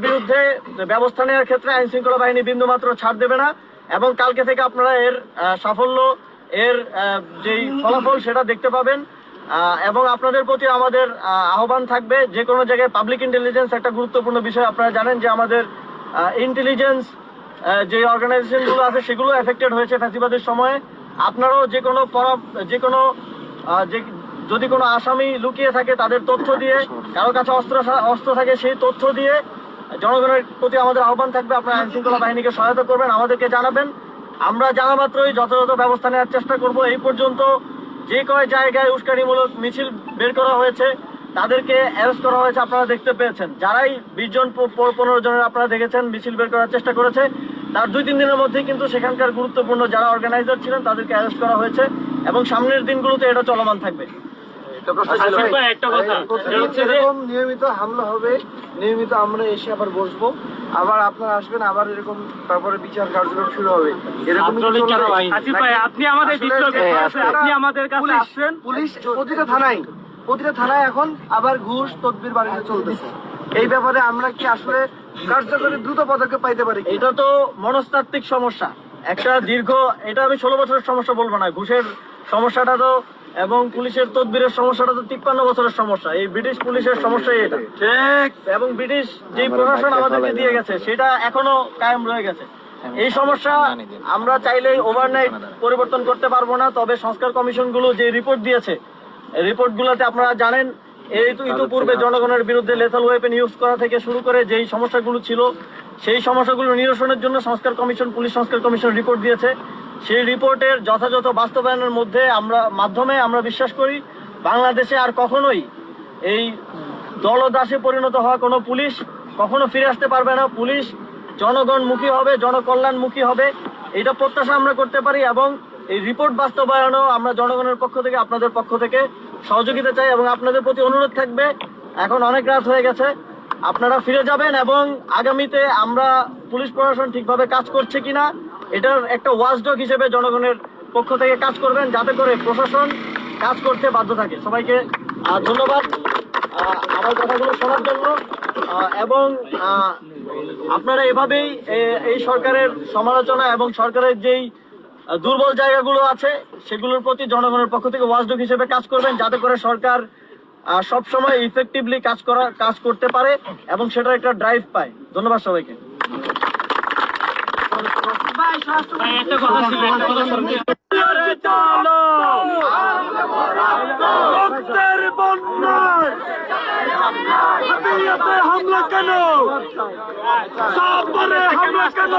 বিরুদ্ধে ব্যবস্থা নেওয়ার ক্ষেত্রে আইন শৃঙ্খলা বাহিনী বিন্দুমাত্র ছাড় দেবে না, এবং কালকে থেকে আপনারা এর সাফল্য, এর যেই ফলাফল সেটা দেখতে পাবেন। এবং আপনাদের প্রতি আমাদের আহ্বান থাকবে যে কোনো জায়গায় পাবলিক ইন্টেলিজেন্স একটা গুরুত্বপূর্ণ বিষয়। আপনারা জানেন যে আমাদের ইন্টেলিজেন্স যে অর্গানাইজেশনগুলো আছে সেগুলো এফেক্টেড হয়েছে ফ্যাসিবাদের সময়ে। আপনারাও যে কোনো পরা- যে কোনো যে, যদি কোনো আসামি লুকিয়ে থাকে তাদের তথ্য দিয়ে, কারও কাছে অস্ত্র অস্ত্র থাকে সেই তথ্য দিয়ে জনগণের প্রতি আমাদের আহ্বান থাকবে, আপনারা আইন শৃঙ্খলা বাহিনীকে সহায়তা করবেন, আমাদেরকে জানাবেন। আমরা জানা মাত্রই যথাযথ ব্যবস্থা নেওয়ার চেষ্টা করব। এই পর্যন্ত যে কয় জায়গায় উস্কানিমূলক মিছিল বের করা হয়েছে, তাদেরকে অ্যারেস্ট করা হয়েছে, আপনারা দেখতে পেয়েছেন। যারাই বিশ জন পনেরো জনের আপনারা দেখেছেন, মিছিল বের করার চেষ্টা করেছে। তার দুই তিন দিনের মধ্যেই কিন্তু সেখানকার গুরুত্বপূর্ণ যারা অর্গানাইজার ছিলেন, তাদেরকে অ্যারেস্ট করা হয়েছে এবং সামনের দিনগুলোতে এটা চলমান থাকবে। এরকম নিয়মিত হামলা হবে নিয়মিত আমরা এসে আবার বসবো আবার আপনারা আসবেন আবার এরকম তারপরে বিচার কার্যক্রম শুরু হবে। এরকম আপনি আমাদের আজকে আপনি আমাদের কাছে আসছেন। পুলিশ প্রতিটা থানায় প্রতিটা থানায় এখন আবার ঘুষ তদবির বাড়িতে চলতেছে। এই ব্যাপারে আমরা কি আসলে কার্যকরী দ্রুত পদক্ষেপ পাইতে পারি এটা তো মনস্তাত্ত্বিক সমস্যা। একটা দীর্ঘ এটা আমি ষোলো বছরের সমস্যা বলব না। ঘুষের সমস্যাটা তো এবং পুলিশের তদবিরের সমস্যাটা তো তিপ্পান্ন বছরের সমস্যা। এই ব্রিটিশ পুলিশের সমস্যাই এটা। ঠিক। এবং ব্রিটিশ যে প্রশাসন আমাদেরকে দিয়ে গেছে সেটা এখনও কায়েম রয়ে গেছে। এই সমস্যা আমরা চাইলেই ওভারনাইট পরিবর্তন করতে পারব না তবে সংস্কার কমিশনগুলো যে রিপোর্ট দিয়েছে রিপোর্টগুলোতে আপনারা জানেন এই তো ইতিপূর্বে জনগণের বিরুদ্ধে লেথাল ওয়েপেন ইউজ করা থেকে শুরু করে যেই সমস্যাগুলো ছিল সেই সমস্যাগুলো নিরসনের জন্য সংস্কার কমিশন পুলিশ সংস্কার কমিশন রিপোর্ট দিয়েছে। সেই রিপোর্টের যথাযথ বাস্তবায়নের মধ্যে আমরা, মাধ্যমে আমরা বিশ্বাস করি, বাংলাদেশে আর কখনোই এই দলদাসে পরিণত হওয়া কোনো পুলিশ কখনো ফিরে আসতে পারবে না। পুলিশ জনগণমুখী হবে, জনকল্যাণমুখী হবে, এটা প্রত্যাশা আমরা করতে পারি এবং এই রিপোর্ট বাস্তবায়নও আমরা জনগণের পক্ষ থেকে, আপনাদের পক্ষ থেকে সহযোগিতা চাই এবং আপনাদের প্রতি অনুরোধ থাকবে, এখন অনেক রাত হয়ে গেছে, আপনারা ফিরে যাবেন এবং আগামীতে আমরা পুলিশ প্রশাসন ঠিকভাবে কাজ করছে কিনা এটার একটা ওয়াচডগ হিসেবে জনগণের পক্ষ থেকে কাজ করবেন, যাতে করে প্রশাসন কাজ করতে বাধ্য থাকে। সবাইকে ধন্যবাদ। আমার কথাগুলো শোনার জন্য। এবং আপনারা এভাবেই এই সরকারের সমালোচনা এবং সরকারের যেই দুর্বল জায়গাগুলো আছে, সেগুলোর প্রতি জনগণের পক্ষ থেকে ওয়াচডগ হিসেবে কাজ করবেন, যাতে করে সরকার সব সময় ইফেক্টিভলি কাজ করা, কাজ করতে পারে এবং সেটার একটা ড্রাইভ পায়। ধন্যবাদ সবাইকে ভাই, একটা কথা ছিল, একটা কথা ছিল। রক্তের বন্যায় হামলা কেন? সাবরে হামলা কেন